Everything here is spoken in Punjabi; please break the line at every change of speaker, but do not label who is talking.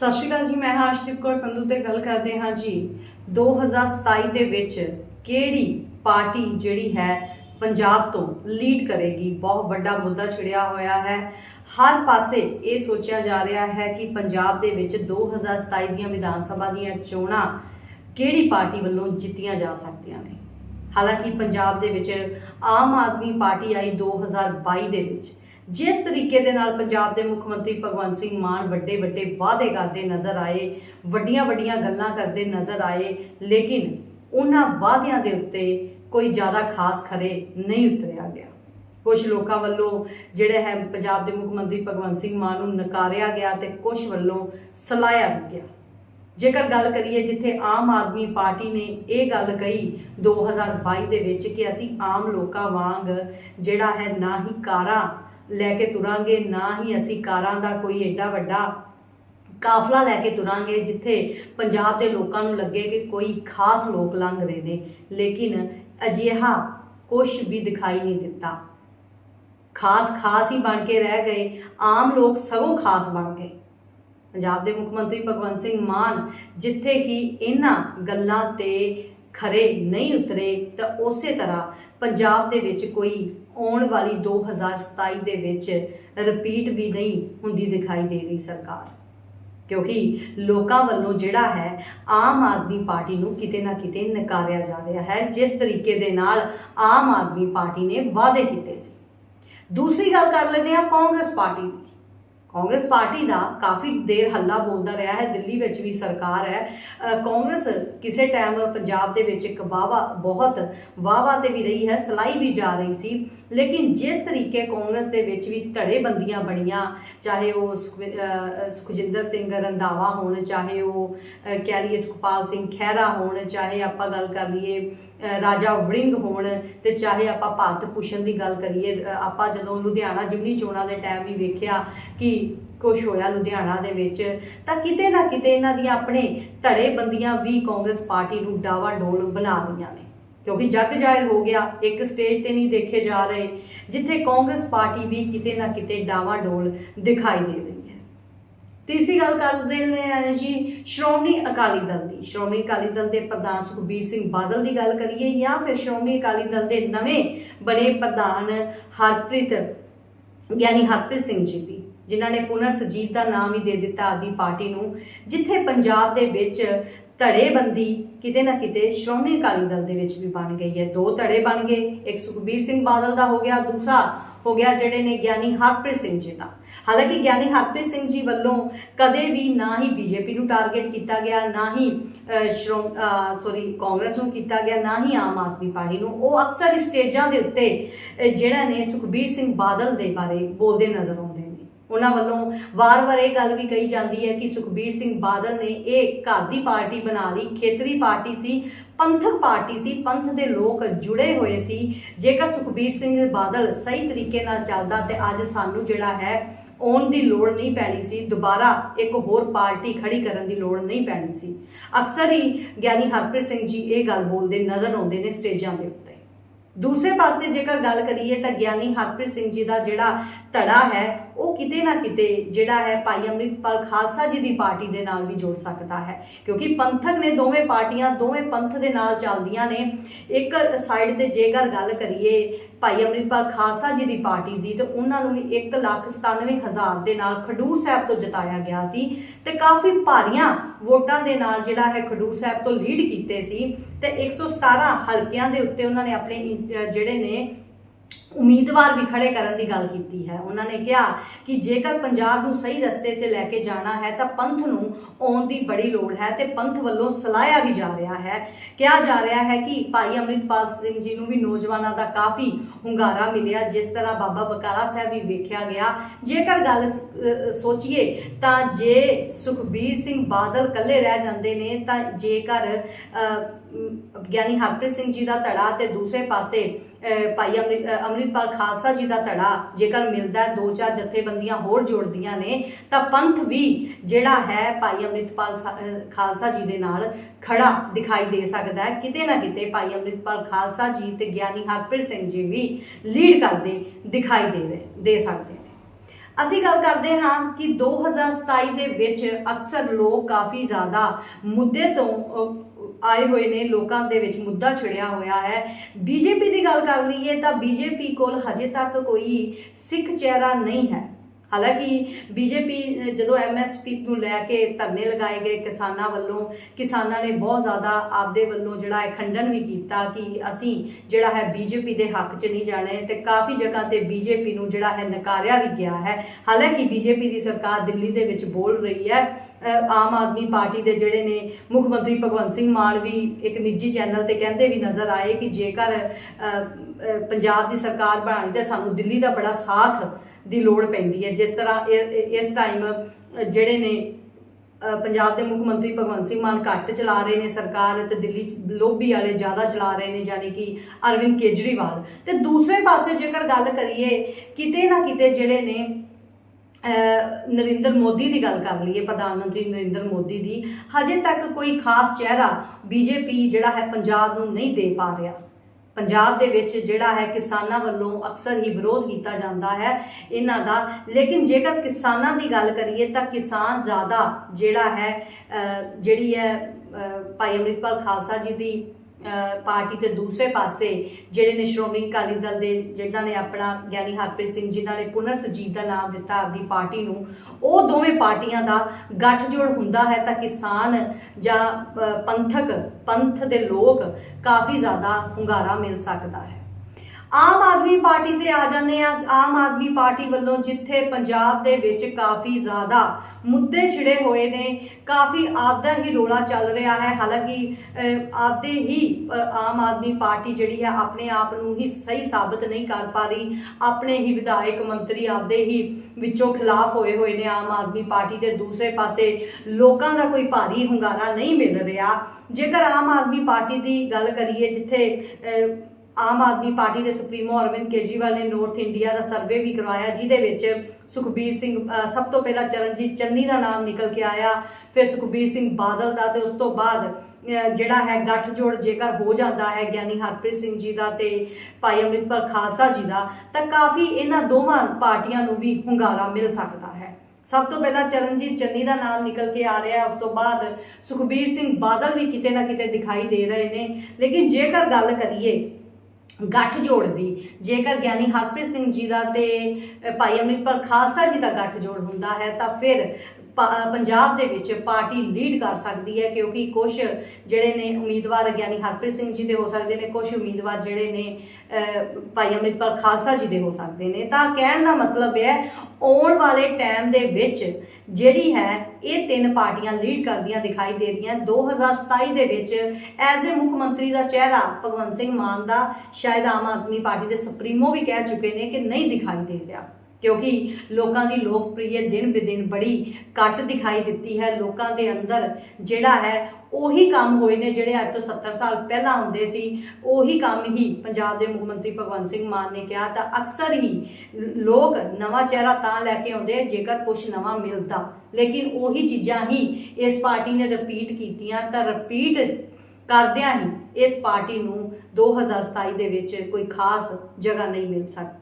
ਸਤਿ ਸ਼੍ਰੀ ਅਕਾਲ ਜੀ, ਮੈਂ ਹਾਂ ਅਰਸ਼ਦੀਪ ਕੌਰ ਸੰਧੂ ਤੇ ਗੱਲ ਕਰਦੇ ਹਾਂ ਜੀ। 2027 ਦੇ ਵਿੱਚ ਕਿਹੜੀ ਪਾਰਟੀ ਜਿਹੜੀ ਹੈ ਪੰਜਾਬ ਤੋਂ ਲੀਡ ਕਰੇਗੀ? ਬਹੁਤ ਵੱਡਾ ਮੁੱਦਾ ਛਿੜਿਆ ਹੋਇਆ ਹੈ। ਹਰ ਪਾਸੇ ਇਹ ਸੋਚਿਆ ਜਾ ਰਿਹਾ ਹੈ ਕਿ ਪੰਜਾਬ ਦੇ ਵਿੱਚ 2027 ਦੀਆਂ ਵਿਧਾਨ ਸਭਾ ਦੀਆਂ ਚੋਣਾਂ ਕਿਹੜੀ ਪਾਰਟੀ ਵੱਲੋਂ ਜਿੱਤੀਆਂ ਜਾ ਸਕਦੀਆਂ ਨੇ? ਹਾਲਾਂਕਿ ਪੰਜਾਬ ਦੇ ਵਿੱਚ ਆਮ ਆਦਮੀ ਪਾਰਟੀ ਆਈ 2022 ਦੇ ਵਿੱਚ। ਜਿਸ ਤਰੀਕੇ ਦੇ ਨਾਲ ਪੰਜਾਬ ਦੇ ਮੁੱਖ ਮੰਤਰੀ ਭਗਵੰਤ ਸਿੰਘ ਮਾਨ ਵੱਡੇ ਵੱਡੇ ਵਾਅਦੇ ਕਰਦੇ ਨਜ਼ਰ ਆਏ, ਵੱਡੀਆਂ ਵੱਡੀਆਂ ਗੱਲਾਂ ਕਰਦੇ ਨਜ਼ਰ ਆਏ, ਲੇਕਿਨ ਉਹਨਾਂ ਵਾਅਦਿਆਂ ਦੇ ਉੱਤੇ ਕੋਈ ਜ਼ਿਆਦਾ ਖਾਸ ਖਰੇ ਨਹੀਂ ਉਤਰਿਆ ਗਿਆ। ਕੁਝ ਲੋਕਾਂ ਵੱਲੋਂ ਜਿਹੜੇ ਹੈ ਪੰਜਾਬ ਦੇ ਮੁੱਖ ਮੰਤਰੀ ਭਗਵੰਤ ਸਿੰਘ ਮਾਨ ਨੂੰ ਨਕਾਰਿਆ ਗਿਆ ਤੇ ਕੁਝ ਵੱਲੋਂ ਸਲਾਇਆ ਵੀ ਗਿਆ। ਜੇਕਰ ਗੱਲ ਕਰੀਏ ਜਿੱਥੇ ਆਮ ਆਦਮੀ ਪਾਰਟੀ ਨੇ ਇਹ ਗੱਲ ਕਹੀ 2022 ਦੇ ਵਿੱਚ ਕਿ ਅਸੀਂ ਆਮ ਲੋਕਾਂ ਵਾਂਗ ਜਿਹੜਾ ਹੈ ਨਾ ਹੀ ਕਾਰਾਂ ਲੈ ਕੇ ਤੁਰਾਂਗੇ, ਨਾ ਹੀ ਅਸੀਂ ਕਾਰਾਂ ਦਾ ਕੋਈ ਏਡਾ ਵੱਡਾ ਕਾਫਲਾ ਲੈ ਕੇ ਤੁਰਾਂਗੇ ਜਿੱਥੇ ਪੰਜਾਬ ਦੇ ਲੋਕਾਂ ਨੂੰ ਲੱਗੇ ਕਿ ਕੋਈ ਖਾਸ ਲੋਕ ਲੰਘ ਰਹੇ ਨੇ। ਲੇਕਿਨ ਅਜਿਹਾ ਕੁਝ ਵੀ ਦਿਖਾਈ ਨਹੀਂ ਦਿੱਤਾ। ਖਾਸ ਖਾਸ ਹੀ ਬਣ ਕੇ ਰਹਿ ਗਏ। ਆਮ ਲੋਕ ਸਗੋਂ ਖਾਸ ਬਣ ਗਏ। ਪੰਜਾਬ ਦੇ ਮੁੱਖ ਮੰਤਰੀ ਭਗਵੰਤ ਸਿੰਘ ਮਾਨ ਜਿੱਥੇ ਕਿ ਇਹਨਾਂ ਗੱਲਾਂ ਤੇ ਖਰੇ ਨਹੀਂ ਉਤਰੇ ਤਾਂ ਉਸੇ ਤਰ੍ਹਾਂ ਪੰਜਾਬ ਦੇ ਵਿੱਚ ਕੋਈ ਆਉਣ ਵਾਲੀ 2027 ਦੇ ਵਿੱਚ ਰਿਪੀਟ ਵੀ ਨਹੀਂ ਹੁੰਦੀ ਦਿਖਾਈ ਦੇ ਰਹੀ ਸਰਕਾਰ। ਕਿਉਂਕਿ ਲੋਕਾਂ ਵੱਲੋਂ ਜਿਹੜਾ ਹੈ, ਆਮ ਆਦਮੀ ਪਾਰਟੀ ਨੂੰ ਕਿਤੇ ਨਾ ਕਿਤੇ ਨਕਾਰਿਆ ਜਾ ਰਿਹਾ ਹੈ, ਜਿਸ ਤਰੀਕੇ ਦੇ ਨਾਲ ਆਮ ਆਦਮੀ ਪਾਰਟੀ ਨੇ ਵਾਅਦੇ ਕੀਤੇ ਸੀ। ਦੂਸਰੀ ਗੱਲ ਕਰ ਲੈਂਦੇ ਆ ਕਾਂਗਰਸ ਪਾਰਟੀ ਦੀ। ਕਾਂਗਰਸ ਪਾਰਟੀ ਦਾ ਕਾਫੀ ਦੇਰ ਹੱਲਾ ਬੋਲਦਾ ਰਿਹਾ ਹੈ ਦਿੱਲੀ ਵਿੱਚ ਵੀ ਸਰਕਾਰ ਹੈ। ਕਾਂਗਰਸ ਕਿਸੇ ਟਾਈਮ ਪੰਜਾਬ ਦੇ ਵਿੱਚ ਇੱਕ ਵਾਵਾ ਬਹੁਤ ਵਾਵਾ ਤੇ ਵੀ ਰਹੀ ਹੈ ਸਲਾਈ ਵੀ ਜਾ ਰਹੀ ਸੀ। ਲੇਕਿਨ ਜਿਸ ਤਰੀਕੇ ਕਾਂਗਰਸ ਦੇ ਵਿੱਚ ਵੀ ਧੜੇਬੰਦੀਆਂ ਬਣੀਆਂ ਚਾਹੇ ਉਹ ਸੁਖਵਿ- ਸੁਖਜਿੰਦਰ ਸਿੰਘ ਰੰਧਾਵਾ ਹੋਣ ਚਾਹੇ ਉਹ ਅ, ਕਹਿ ਲਈਏ ਸੁਖਪਾਲ ਸਿੰਘ ਖਹਿਰਾ ਹੋਣ ਚਾਹੇ ਆਪਾਂ ਗੱਲ ਕਰ ਲਈਏ ਰਾਜਾ ਵੜਿੰਗ ਹੋਣ ਤੇ ਚਾਹੇ ਆਪਾਂ ਭਾਰਤ ਭੂਸ਼ਣ ਦੀ ਗੱਲ ਕਰੀਏ ਆਪਾਂ ਜਦੋਂ ਲੁਧਿਆਣਾ ਜਿਮਨੀ ਚੋਣਾਂ ਦੇ ਟਾਈਮ ਵੀ ਵੇਖਿਆ ਕਿ ਕੁਛ ਹੋਇਆ ਲੁਧਿਆਣਾ ਦੇ ਵਿੱਚ, ਤਾਂ ਕਿਤੇ ਨਾ ਕਿਤੇ ਇਹਨਾਂ ਦੀਆਂ ਆਪਣੇ ਧੜੇ ਬੰਦੀਆਂ ਵੀ ਕਾਂਗਰਸ ਪਾਰਟੀ ਨੂੰ ਡਾਵਾ ਡੋਲ ਬਣਾ ਰਹੀਆਂ ਨੇ। ਕਿਉਂਕਿ ਜੱਗ ਜਾਹਿਰ ਹੋ ਗਿਆ, ਇੱਕ ਸਟੇਜ ਤੇ ਨਹੀਂ ਦੇਖੇ ਜਾ ਰਹੇ, ਜਿੱਥੇ ਕਾਂਗਰਸ ਪਾਰਟੀ ਵੀ ਕਿਤੇ ਨਾ ਕਿਤੇ ਡਾਵਾ ਡੋਲ ਦਿਖਾਈ ਦੇ ਰਹੀ ਹੈ। ਤੀਸਰੀ ਗੱਲ ਕਰਦੇ ਨੇ ਜੀ, ਸ਼੍ਰੋਮਣੀ ਅਕਾਲੀ ਦਲ ਦੀ। ਸ਼੍ਰੋਮਣੀ ਅਕਾਲੀ ਦਲ ਦੇ ਪ੍ਰਧਾਨ ਸੁਖਬੀਰ ਸਿੰਘ ਬਾਦਲ ਦੀ ਗੱਲ ਕਰੀਏ ਜਾਂ ਫਿਰ ਸ਼੍ਰੋਮਣੀ ਅਕਾਲੀ ਦਲ ਦੇ ਨਵੇਂ ਬਣੇ ਪ੍ਰਧਾਨ ਹਰਪ੍ਰੀਤ ਗਿਆਨੀ ਹਰਪ੍ਰੀਤ ਸਿੰਘ ਜੀ ਦੀ, ਜਿਨ੍ਹਾਂ ਨੇ ਪੁਨਰ ਸਜੀਤ ਦਾ ਨਾਮ ਹੀ ਦੇ ਦਿੱਤਾ ਆਦੀ ਪਾਰਟੀ ਨੂੰ, ਜਿੱਥੇ ਪੰਜਾਬ ਦੇ ਵਿੱਚ ਧੜੇਬੰਦੀ ਕਿਤੇ ਨਾ ਕਿਤੇ ਸ਼੍ਰੋਮਣੀ ਅਕਾਲੀ ਦਲ ਦੇ ਵਿੱਚ ਵੀ ਬਣ ਗਈ ਹੈ। ਦੋ ਧੜੇ ਬਣ ਗਏ, ਇੱਕ ਸੁਖਬੀਰ ਸਿੰਘ ਬਾਦਲ ਦਾ ਹੋ ਗਿਆ, ਦੂਸਰਾ ਹੋ ਗਿਆ ਜਿਹੜੇ ਨੇ ਗਿਆਨੀ ਹਰਪ੍ਰੀਤ ਸਿੰਘ ਜੀ ਦਾ। ਹਾਲਾਂਕਿ ਗਿਆਨੀ ਹਰਪ੍ਰੀਤ ਸਿੰਘ ਜੀ ਵੱਲੋਂ ਕਦੇ ਵੀ ਨਾ ਹੀ ਬੀਜੇਪੀ ਨੂੰ ਟਾਰਗੇਟ ਕੀਤਾ ਗਿਆ ਨਾ ਹੀ ਅਹ, ਸ਼੍ਰੋਮ ਸੌਰੀ ਕਾਂਗਰਸ ਨੂੰ ਕੀਤਾ ਗਿਆ ਨਾ ਹੀ ਆਮ ਆਦਮੀ ਪਾਰਟੀ ਨੂੰ। ਉਹ ਅਕਸਰ ਇਸ ਸਟੇਜਾਂ ਦੇ ਉੱਤੇ ਜਿਹੜਾ ਨੇ ਸੁਖਬੀਰ ਸਿੰਘ ਬਾਦਲ ਦੇ ਬਾਰੇ ਬੋਲਦੇ ਨਜ਼ਰ ਆਉਂਦੇ ਉਹਨਾਂ ਵੱਲੋਂ ਵਾਰ-ਵਾਰ ਇਹ ਗੱਲ ਵੀ ਕਹੀ ਜਾਂਦੀ ਹੈ ਕਿ ਸੁਖਬੀਰ ਸਿੰਘ ਬਾਦਲ ਨੇ ਇਹ ਘਰ ਦੀ ਪਾਰਟੀ ਬਣਾ ਲਈ, ਖੇਤਰੀ ਪਾਰਟੀ ਸੀ, ਪੰਥਕ ਪਾਰਟੀ ਸੀ, ਪੰਥ ਦੇ ਲੋਕ ਜੁੜੇ ਹੋਏ ਸੀ। ਜੇਕਰ ਸੁਖਬੀਰ ਸਿੰਘ ਬਾਦਲ ਸਹੀ ਤਰੀਕੇ ਨਾਲ ਚੱਲਦਾ ਤੇ ਅੱਜ ਸਾਨੂੰ ਜਿਹੜਾ ਹੈ, ਆਉਣ ਦੀ ਲੋੜ ਨਹੀਂ ਪੈਣੀ ਸੀ, ਦੁਬਾਰਾ ਇੱਕ ਹੋਰ ਪਾਰਟੀ ਖੜੀ ਕਰਨ ਦੀ ਲੋੜ ਨਹੀਂ ਪੈਣੀ ਸੀ। ਅਕਸਰ ਹੀ ਗਿਆਨੀ ਹਰਪ੍ਰੀਤ ਸਿੰਘ ਜੀ ਇਹ ਗੱਲ ਬੋਲਦੇ ਨਜ਼ਰ ਆਉਂਦੇ ਨੇ ਸਟੇਜਾਂ ਦੇ ਉੱਤੇ। ਦੂਸਰੇ ਪਾਸੇ ਜੇਕਰ ਗੱਲ ਕਰੀਏ ਤਾਂ ਗਿਆਨੀ ਹਰਪ੍ਰੀਤ ਸਿੰਘ ਜੀ ਦਾ ਜਿਹੜਾ ਧੜਾ ਹੈ ਉਹ ਕਿਤੇ ਨਾ ਕਿਤੇ ਜਿਹੜਾ ਹੈ ਭਾਈ ਅੰਮ੍ਰਿਤਪਾਲ ਖਾਲਸਾ ਜੀ ਦੀ ਪਾਰਟੀ ਦੇ ਨਾਲ ਵੀ ਜੁੜ ਸਕਦਾ ਹੈ। ਕਿਉਂਕਿ ਪੰਥਕ ਨੇ ਦੋਵੇਂ ਪਾਰਟੀਆਂ ਦੋਵੇਂ ਪੰਥ ਦੇ ਨਾਲ ਚੱਲਦੀਆਂ ਨੇ। ਇੱਕ ਸਾਈਡ ਤੇ ਜੇਕਰ ਗੱਲ ਕਰੀਏ ਭਾਈ ਅੰਮ੍ਰਿਤਪਾਲ ਖਾਲਸਾ ਜੀ ਦੀ ਪਾਰਟੀ ਦੀ, ਤੇ ਉਹਨਾਂ ਨੂੰ ਵੀ 197000 ਦੇ ਨਾਲ ਖਡੂਰ ਸਾਹਿਬ ਤੋਂ ਜਿਤਾਇਆ ਗਿਆ ਸੀ। ਤੇ ਕਾਫੀ ਭਾਰੀਆਂ ਵੋਟਾਂ ਦੇ ਨਾਲ ਜਿਹੜਾ ਹੈ ਖਡੂਰ ਸਾਹਿਬ ਤੋਂ ਲੀਡ ਕੀਤੇ ਸੀ। ਤੇ 117 ਹਲਕਿਆਂ ਦੇ ਉੱਤੇ ਉਹਨਾਂ ਨੇ ਆਪਣੇ ਜਿਹੜੇ ਨੇ ਉਮੀਦਵਾਰ ਵੀ ਖੜੇ ਕਰਨ ਦੀ ਗੱਲ ਕੀਤੀ ਹੈ। ਉਹਨਾਂ ਨੇ ਕਿਹਾ ਕਿ ਜੇਕਰ ਪੰਜਾਬ ਨੂੰ ਸਹੀ ਰਸਤੇ 'ਚ ਲੈ ਕੇ ਜਾਣਾ ਹੈ ਤਾਂ ਪੰਥ ਨੂੰ ਆਉਣ ਦੀ ਬੜੀ ਲੋੜ ਹੈ ਤੇ ਪੰਥ ਵੱਲੋਂ ਸਲਾਹਿਆ ਵੀ ਜਾ ਰਿਹਾ ਹੈ। ਕਿਹਾ ਜਾ ਰਿਹਾ ਹੈ ਕਿ ਭਾਈ ਅੰਮ੍ਰਿਤਪਾਲ ਸਿੰਘ ਜੀ ਨੂੰ ਵੀ ਨੌਜਵਾਨਾਂ ਦਾ ਕਾਫੀ ਹੁੰਗਾਰਾ ਮਿਲਿਆ। ਜਿਸ ਤਰ੍ਹਾਂ ਬਾਬਾ ਬਕਾਲਾ ਸਾਹਿਬ ਵੀ ਵੇਖਿਆ ਗਿਆ। ਜੇਕਰ ਗੱਲ ਸੋਚੀਏ ਤਾਂ ਜੇ ਸੁਖਬੀਰ ਸਿੰਘ ਬਾਦਲ ਇਕੱਲੇ ਰਹਿ ਜਾਂਦੇ ਨੇ ਤਾਂ ਜੇਕਰ ਗਿਆਨੀ ਹਰਪ੍ਰੀਤ ਸਿੰਘ ਜੀ ਦਾ ਧੜਾ ਤੇ ਦੂਸਰੇ ਪਾਸੇ ਭਾਈ ਅੰਮ੍ਰਿਤ ਅੰਮ੍ਰਿਤਪਾਲ ਖਾਲਸਾ ਜੀ ਦਾ ਧੜਾ, ਜੇਕਰ ਮਿਲਦਾ ਦੋ ਚਾਰ ਜਥੇਬੰਦੀਆਂ ਹੋਰ ਜੁੜਦੀਆਂ ਨੇ, ਤਾਂ ਪੰਥ ਵੀ ਜਿਹੜਾ ਹੈ ਭਾਈ ਅੰਮ੍ਰਿਤਪਾਲ ਸਾ- ਖਾਲਸਾ ਜੀ ਦੇ ਨਾਲ ਖੜਾ ਦਿਖਾਈ ਦੇ ਸਕਦਾ ਹੈ। ਕਿਤੇ ਨਾ ਕਿਤੇ ਭਾਈ ਅੰਮ੍ਰਿਤਪਾਲ ਖਾਲਸਾ ਜੀ ਤੇ ਗਿਆਨੀ ਹਰਪ੍ਰੀਤ ਸਿੰਘ ਜੀ ਵੀ ਲੀਡ ਕਰਦੇ ਦਿਖਾਈ ਦੇ ਰਹੇ, ਦੇ ਸਕਦੇ ਨੇ। ਅਸੀਂ ਗੱਲ ਕਰਦੇ ਹਾਂ ਕਿ 2027 ਦੇ ਵਿੱਚ ਅਕਸਰ ਲੋਕ ਕਾਫੀ ਜ਼ਿਆਦਾ ਮੁੱਦੇ ਤੋਂ ਆਏ ਹੋਏ ਨੇ, ਲੋਕਾਂ ਦੇ ਵਿੱਚ ਮੁੱਦਾ ਛਿੜਿਆ ਹੋਇਆ ਹੈ। ਬੀਜੇਪੀ ਦੀ ਗੱਲ ਕਰ ਲਈਏ ਤਾਂ ਬੀਜੇਪੀ ਕੋਲ ਹਜੇ ਤੱਕ ਕੋਈ ਸਿੱਖ ਚਿਹਰਾ ਨਹੀਂ ਹੈ। ਹਾਲਾਂਕਿ ਬੀਜੇਪੀ ਜਦੋਂ ਐਮਐਸਪੀ ਨੂੰ ਲੈ ਕੇ ਧਰਨੇ ਲਗਾਏ ਗਏ ਕਿਸਾਨਾਂ ਵੱਲੋਂ, ਕਿਸਾਨਾਂ ਨੇ ਬਹੁਤ ਜ਼ਿਆਦਾ ਆਪਦੇ ਵੱਲੋਂ ਜਿਹੜਾ ਹੈ ਖੰਡਨ ਵੀ ਕੀਤਾ ਕਿ ਅਸੀਂ ਜਿਹੜਾ ਹੈ ਬੀਜੇਪੀ ਦੇ ਹੱਕ 'ਚ ਨਹੀਂ ਜਾਣੇ ਤੇ ਕਾਫੀ ਜਗ੍ਹਾ ਤੇ ਬੀਜੇਪੀ ਨੂੰ ਜਿਹੜਾ ਹੈ ਨਕਾਰਿਆ ਵੀ ਗਿਆ ਹੈ। ਹਾਲਾਂਕਿ ਬੀਜੇਪੀ ਦੀ ਸਰਕਾਰ ਦਿੱਲੀ ਦੇ ਵਿੱਚ ਬੋਲ ਰਹੀ ਹੈ। ਆਮ ਆਦਮੀ ਪਾਰਟੀ ਦੇ ਜਿਹੜੇ ਨੇ ਮੁੱਖ ਮੰਤਰੀ ਭਗਵੰਤ ਸਿੰਘ ਮਾਨ ਵੀ ਇੱਕ ਨਿੱਜੀ ਚੈਨਲ ਤੇ ਕਹਿੰਦੇ ਵੀ ਨਜ਼ਰ ਆਏ ਕਿ ਜੇਕਰ ਪੰਜਾਬ ਦੀ ਸਰਕਾਰ ਬਣਾਉਣੀ ਤੇ ਸਾਨੂੰ ਦਿੱਲੀ ਦਾ ਬੜਾ ਸਾਥ ਦੀ ਲੋੜ ਪੈਂਦੀ ਹੈ। ਜਿਸ ਤਰ੍ਹਾਂ ਇਹ- ਇਸ ਟਾਈਮ ਜਿਹੜੇ ਨੇ ਪੰਜਾਬ ਦੇ ਮੁੱਖ ਮੰਤਰੀ ਭਗਵੰਤ ਸਿੰਘ ਮਾਨ ਘੱਟ ਚਲਾ ਰਹੇ ਨੇ ਸਰਕਾਰ ਤੇ ਦਿੱਲੀ 'ਚ ਲੋਬੀ ਵਾਲੇ ਜ਼ਿਆਦਾ ਚਲਾ ਰਹੇ ਨੇ, ਯਾਨੀ ਕਿ ਅਰਵਿੰਦ ਕੇਜਰੀਵਾਲ। ਤੇ ਦੂਸਰੇ ਪਾਸੇ ਜੇਕਰ ਗੱਲ ਕਰੀਏ, ਕਿਤੇ ਨਾ ਕਿਤੇ ਜਿਹੜੇ ਨੇ ਨਰਿੰਦਰ ਮੋਦੀ ਦੀ ਗੱਲ ਕਰ ਲਈਏ, ਪ੍ਰਧਾਨ ਮੰਤਰੀ ਨਰਿੰਦਰ ਮੋਦੀ ਦੀ, ਹਜੇ ਤੱਕ ਕੋਈ ਖਾਸ ਚਿਹਰਾ ਬੀਜੇਪੀ ਜਿਹੜਾ ਹੈ ਪੰਜਾਬ ਨੂੰ ਨਹੀਂ ਦੇ ਪਾ ਰਿਹਾ। ਪੰਜਾਬ ਦੇ ਵਿੱਚ ਜਿਹੜਾ ਹੈ ਕਿਸਾਨਾਂ ਵੱਲੋਂ ਅਕਸਰ ਹੀ ਵਿਰੋਧ ਕੀਤਾ ਜਾਂਦਾ ਹੈ ਇਹਨਾਂ ਦਾ। ਲੇਕਿਨ ਜੇਕਰ ਕਿਸਾਨਾਂ ਦੀ ਗੱਲ ਕਰੀਏ ਤਾਂ ਕਿਸਾਨ ਜ਼ਿਆਦਾ ਜਿਹੜਾ ਹੈ ਜਿਹੜੀ ਹੈ ਭਾਈ ਅੰਮ੍ਰਿਤਪਾਲ ਖਾਲਸਾ ਜੀ ਦੀ ਪਾਰਟੀ ਤੇ ਦੂਸਰੇ ਪਾਸੇ ਜਿਹੜੇ ਨੇ ਸ਼੍ਰੋਮਣੀ ਅਕਾਲੀ ਦਲ ਦੇ ਜਿਨ੍ਹਾਂ ਨੇ ਆਪਣਾ ਗਿਆਨੀ ਹਰਪ੍ਰੀਤ ਸਿੰਘ ਜਿਨ੍ਹਾਂ ਨੇ ਪੁਨਰ ਸਜੀਤ ਦਾ ਨਾਮ ਦਿੱਤਾ ਆਪਦੀ ਪਾਰਟੀ ਨੂੰ, ਉਹ ਦੋਵੇਂ ਪਾਰਟੀਆਂ ਦਾ ਗੱਠਜੋੜ ਹੁੰਦਾ ਹੈ ਤਾਂ ਕਿਸਾਨ ਜਾਂ ਪੰਥਕ, ਪੰਥ ਦੇ ਲੋਕ ਕਾਫੀ ਜ਼ਿਆਦਾ ਹੁੰਗਾਰਾ ਮਿਲ ਸਕਦਾ ਹੈ। ਆਮ ਆਦਮੀ ਪਾਰਟੀ ਤੇ ਆ ਜਾਂਦੇ ਆ ਆਮ ਆਦਮੀ ਪਾਰਟੀ ਵੱਲੋਂ ਜਿੱਥੇ ਪੰਜਾਬ ਦੇ ਵਿੱਚ ਕਾਫੀ ਜ਼ਿਆਦਾ ਮੁੱਦੇ ਛਿੜੇ ਹੋਏ ਨੇ, ਕਾਫੀ ਆਪਦਾ ਹੀ ਰੋਲਾ ਚੱਲ ਰਿਹਾ ਹੈ। ਹਾਲਾਂਕਿ ਆਪਦੇ ਹੀ ਆਮ ਆਦਮੀ ਪਾਰਟੀ ਜਿਹੜੀ ਹੈ, ਆਪਣੇ ਆਪ ਨੂੰ ਹੀ ਸਹੀ ਸਾਬਤ ਨਹੀਂ ਕਰ ਪਾ ਰਹੀ। ਆਪਣੇ ਹੀ ਵਿਧਾਇਕ ਮੰਤਰੀ ਆਪਦੇ ਹੀ ਵਿੱਚੋਂ ਖਿਲਾਫ ਹੋਏ ਹੋਏ ਨੇ ਆਮ ਆਦਮੀ ਪਾਰਟੀ ਦੇ। ਦੂਸਰੇ ਪਾਸੇ ਲੋਕਾਂ ਦਾ ਕੋਈ ਭਾਰੀ ਹੁੰਗਾਰਾ ਨਹੀਂ ਮਿਲ ਰਿਹਾ। ਜੇਕਰ ਆਮ ਆਦਮੀ ਪਾਰਟੀ ਦੀ ਗੱਲ ਕਰੀਏ, ਜਿੱਥੇ ਆਮ ਆਦਮੀ ਪਾਰਟੀ ਦੇ ਸੁਪਰੀਮੋ ਅਰਵਿੰਦ ਕੇਜਰੀਵਾਲ ਨੇ ਨਾਰਥ ਇੰਡੀਆ ਦਾ ਸਰਵੇ ਵੀ ਕਰਵਾਇਆ, ਜਿਹਦੇ ਵਿੱਚ ਸੁਖਬੀਰ ਸਿੰਘ ਸਭ ਤੋਂ ਪਹਿਲਾਂ ਚਰਨਜੀਤ ਚੰਨੀ ਦਾ ਨਾਮ ਨਿਕਲ ਕੇ ਆਇਆ, ਫਿਰ ਸੁਖਬੀਰ ਸਿੰਘ ਬਾਦਲ ਦਾ ਤੇ ਉਸ ਤੋਂ ਬਾਅਦ ਜਿਹੜਾ ਹੈ ਗੱਠਜੋੜ ਜੇਕਰ ਹੋ ਜਾਂਦਾ ਹੈ ਗਿਆਨੀ ਹਰਪ੍ਰੀਤ ਸਿੰਘ ਜੀ ਦਾ ਤੇ ਭਾਈ ਅੰਮ੍ਰਿਤਪਾਲ ਖਾਲਸਾ ਜੀ ਦਾ, ਤਾਂ ਕਾਫੀ ਇਹਨਾਂ ਦੋਵਾਂ ਪਾਰਟੀਆਂ ਨੂੰ ਵੀ ਹੁੰਗਾਰਾ ਮਿਲ ਸਕਦਾ ਹੈ। ਸਭ ਤੋਂ ਪਹਿਲਾਂ ਚਰਨਜੀਤ ਚੰਨੀ ਦਾ ਨਾਮ ਨਿਕਲ ਕੇ ਆ ਰਿਹਾ, ਉਸ ਤੋਂ ਬਾਅਦ ਸੁਖਬੀਰ ਸਿੰਘ ਬਾਦਲ ਵੀ ਕਿਤੇ ਨਾ ਕਿਤੇ ਦਿਖਾਈ ਦੇ ਰਹੇ ਨੇ। ਲੇਕਿਨ ਜੇਕਰ ਗੱਲ ਕਰੀਏ ਗੱਠ ਜੋੜ ਦੀ ਜੇਕਰ ਗਿਆਨੀ ਹਰਪ੍ਰੀਤ ਸਿੰਘ ਜੀ ਦਾ ਤੇ ਭਾਈ ਅੰਮ੍ਰਿਤਪਾਲ ਖਾਲਸਾ ਜੀ ਦਾ ਗੱਠ ਜੋੜ ਹੁੰਦਾ ਹੈ, ਤਾਂ ਫਿਰ ਪੰਜਾਬ ਦੇ ਵਿੱਚ ਪਾਰਟੀ ਲੀਡ ਕਰ ਸਕਦੀ ਹੈ, ਕਿਉਂਕਿ ਕੁਝ ਜਿਹੜੇ ਨੇ ਉਮੀਦਵਾਰ ਗਿਆਨੀ ਹਰਪ੍ਰੀਤ ਸਿੰਘ ਜੀ ਦੇ ਹੋ ਸਕਦੇ ਨੇ ਕੁਝ ਉਮੀਦਵਾਰ ਜਿਹੜੇ ਨੇ ਭਾਈ ਅੰਮ੍ਰਿਤਪਾਲ ਖਾਲਸਾ ਜੀ ਦੇ ਹੋ ਸਕਦੇ ਨੇ। ਤਾਂ ਕਹਿਣ ਦਾ ਮਤਲਬ ਹੈ, ਆਉਣ ਵਾਲੇ ਟਾਈਮ ਦੇ ਵਿੱਚ ਜਿਹੜੀ ਹੈ, ਇਹ ਤਿੰਨ ਪਾਰਟੀਆਂ ਲੀਡ ਕਰਦੀਆਂ ਦਿਖਾਈ ਦੇ ਰਹੀਆਂ। 2027 ਦੇ ਵਿੱਚ ਐਜ਼ ਅ ਮੁੱਖ ਮੰਤਰੀ ਦਾ ਚਿਹਰਾ ਭਗਵੰਤ ਸਿੰਘ ਮਾਨ ਦਾ, ਸ਼ਾਇਦ ਆਮ ਆਦਮੀ ਪਾਰਟੀ ਦੇ ਸੁਪਰੀਮੋ ਵੀ ਕਹਿ ਚੁੱਕੇ ਨੇ ਕਿ ਨਹੀਂ ਦਿਖਾਈ ਦੇ ਰਿਹਾ। ਕਿਉਂਕਿ ਲੋਕਾਂ ਦੀ ਲੋਕਪ੍ਰਿਯ ਦਿਨ ਬਦਿਨ ਬੜੀ ਘੱਟ ਦਿਖਾਈ ਦਿੱਤੀ ਹੈ। ਲੋਕਾਂ ਦੇ ਅੰਦਰ ਜਿਹੜਾ ਹੈ, ਉਹੀ ਕੰਮ ਹੋਏ ਨੇ ਜਿਹੜੇ ਅੱਜ ਤੋਂ 70 ਸਾਲ ਪਹਿਲਾਂ ਹੁੰਦੇ ਸੀ। ਉਹੀ ਕੰਮ ਹੀ ਪੰਜਾਬ ਦੇ ਮੁੱਖ ਮੰਤਰੀ ਭਗਵੰਤ ਸਿੰਘ ਮਾਨ ਨੇ ਕਿਹਾ ਤਾਂ ਅਕਸਰ ਹੀ ਲੋਕ ਨਵਾਂ ਚਿਹਰਾ ਤਾਂ ਲੈ ਕੇ ਆਉਂਦੇ ਜੇਕਰ ਕੁਝ ਨਵਾਂ ਮਿਲਦਾ। ਲੇਕਿਨ ਉਹੀ ਚੀਜ਼ਾਂ ਹੀ ਇਸ ਪਾਰਟੀ ਨੇ ਰਿਪੀਟ ਕੀਤੀਆਂ ਤਾਂ ਰਿਪੀਟ ਕਰਦਿਆਂ ਹੀ ਇਸ ਪਾਰਟੀ ਨੂੰ 2027 ਦੇ ਵਿੱਚ ਕੋਈ ਖਾਸ ਜਗ੍ਹਾ ਨਹੀਂ ਮਿਲ ਸਕਦੀ।